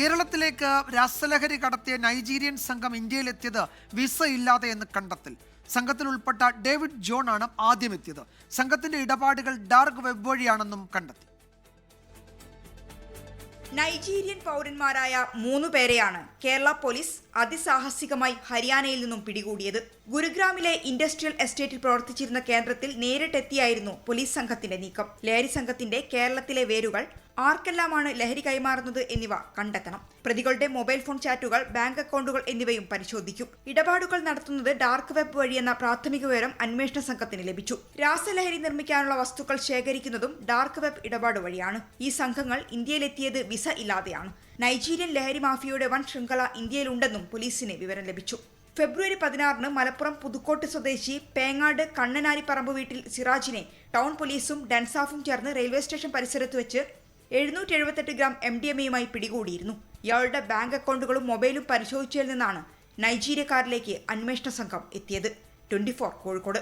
കേരളത്തിലേക്ക് രാസലഹരി കടത്തിയ നൈജീരിയൻ സംഘം ഇന്ത്യയിലെത്തിയത് വിസ ഇല്ലാതെ എന്ന് കണ്ടെത്തൽ. സംഘത്തിൽ ഉൾപ്പെട്ട ഡേവിഡ് ജോൺ ആണ് ആദ്യം എത്തിയത് സംഘത്തിന്റെ ഇടപാടുകൾ ഡാർക്ക് വെബ് വഴിയാണെന്നും കണ്ടെത്തി. നൈജീരിയൻ പൗരന്മാരായ മൂന്നു പേരെയാണ് കേരള പോലീസ് അതിസാഹസികമായി ഹരിയാനയിൽ നിന്നും പിടികൂടിയത്. ഗുരുഗ്രാമിലെ ഇൻഡസ്ട്രിയൽ എസ്റ്റേറ്റിൽ പ്രവർത്തിച്ചിരുന്ന കേന്ദ്രത്തിൽ നേരിട്ടെത്തിയായിരുന്നു പോലീസ് സംഘത്തിന്റെ നീക്കം. ലഹരി സംഘത്തിന്റെ കേരളത്തിലെ വേരുകൾ ആർക്കെല്ലാമാണ് ലഹരി കൈമാറുന്നത് എന്നിവ കണ്ടെത്തണം. പ്രതികളുടെ മൊബൈൽ ഫോൺ ചാറ്റുകൾ ബാങ്ക് അക്കൗണ്ടുകൾ എന്നിവയും പരിശോധിക്കും. ഇടപാടുകൾ നടത്തുന്നത് ഡാർക്ക് വെബ് വഴിയെന്ന പ്രാഥമിക വിവരം അന്വേഷണ സംഘത്തിന് ലഭിച്ചു. രാസലഹരി നിർമ്മിക്കാനുള്ള വസ്തുക്കൾ ശേഖരിക്കുന്നതും ഡാർക്ക് വെബ് ഇടപാട് വഴിയാണ്. ഈ സംഘങ്ങൾ ഇന്ത്യയിലെത്തിയത് വിസ ഇല്ലാതെയാണ്. നൈജീരിയൻ ലഹരി മാഫിയയുടെ വൻ ശൃംഖല ഇന്ത്യയിലുണ്ടെന്നും പോലീസിന് വിവരം ലഭിച്ചു. ഫെബ്രുവരി പതിനാറിന് മലപ്പുറം പുതുക്കോട്ട് സ്വദേശി പേങ്ങാട് കണ്ണനാരിപ്പറമ്പ് വീട്ടിൽ സിറാജിനെ ടൗൺ പോലീസും ഡൻസാഫും ചേർന്ന് റെയിൽവേ സ്റ്റേഷൻ പരിസരത്ത് വെച്ച് എഴുന്നൂറ്റി എഴുപത്തെട്ട് ഗ്രാം എം ഡി എം എയുമായി പിടികൂടിയിരുന്നു. ഇയാളുടെ ബാങ്ക് അക്കൗണ്ടുകളും മൊബൈലും പരിശോധിച്ചതിൽ നിന്നാണ് നൈജീരിയക്കാരിലേക്ക് അന്വേഷണ സംഘം എത്തിയത്. ട്വന്റി കോഴിക്കോട്.